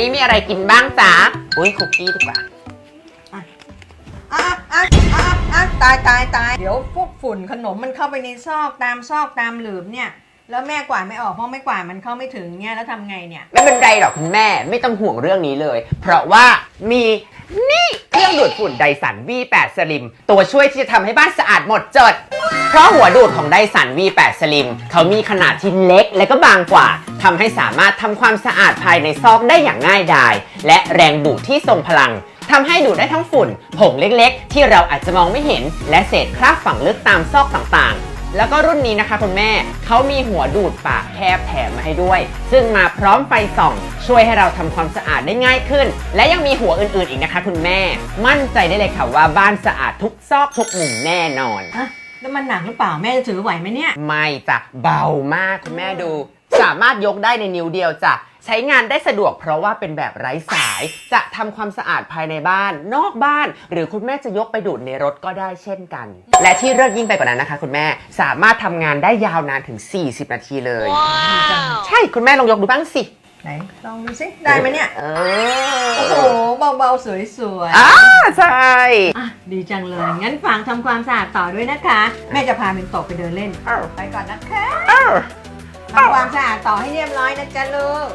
นี้มีอะไรกินบ้างจ๊ะอุ้ยคุกกี้ดีกว่าอะอะอะอะอะตายตายตายเดี๋ยวพวกฝุ่นขนมมันเข้าไปในซอกตามซอกตามหลืมเนี่ย แล้วแม่กวาดไม่ออกเพราะไม่กวาดมันเข้าไม่ถึงเนี่ยแล้วทำไงเนี่ย ไม่เป็นไรหรอกคุณแม่ไม่ต้องห่วงเรื่องนี้เลย เพราะว่ามีนี่เครื่องดูดฝุ่นไดสัน V8 Slim ตัวช่วยที่จะทำให้บ้านสะอาดหมดจด เพราะหัวดูดของไดสัน V8 Slim เขามีขนาดที่เล็กและก็บางกว่า ทำให้สามารถทำความสะอาดภายในซอกได้อย่างง่ายดาย และแรงดูดที่ทรงพลังทำให้ดูดได้ทั้งฝุ่น ผงเล็กๆ ที่เราอาจจะมองไม่เห็น และเศษคราบฝังลึกตามซอกต่างๆ แล้วก็รุ่นนี้นะคะคุณแม่ เขามีหัวดูดปากแคบแถมมาให้ด้วย ซึ่งมาพร้อมไฟส่อง ช่วยให้เราทำความสะอาดได้ง่ายขึ้น และยังมีหัวอื่นๆอีกนะคะ คุณแม่ มั่นใจได้เลยค่ะว่าบ้านสะอาดทุกซอกทุกมุมแน่นอนอะแล้วมันหนักหรือเปล่าแม่จะถือไหวไหมเนี่ย ไม่จ้ะเบามากคุณแม่ดู สามารถยกได้ในนิ้วเดียวจ้ะใช้งานได้สะดวกเพราะว่าเป็นแบบไร้สาย จะทำความสะอาดภายในบ้าน นอกบ้าน หรือคุณแม่จะยกไปดูดในรถก็ได้เช่นกัน และที่เลิศยิ่งไปกว่านั้นนะคะ คุณแม่สามารถทำงานได้ยาวนานถึง 40 นาทีเลย ใช่คุณแม่ลองยกดูบ้างสิไหนลองดูสิได้ไหมเนี่ยเอโอ้โหเบาๆสวยอ่าใช่ๆอะดีจังเลย งั้นฟังทำความสะอาดต่อด้วยนะคะ แม่จะพาเป็นโตะไปเดินเล่นไปก่อนนะคะเออ ทำความสะอาดต่อให้เรียบร้อยนะจ๊ะลูก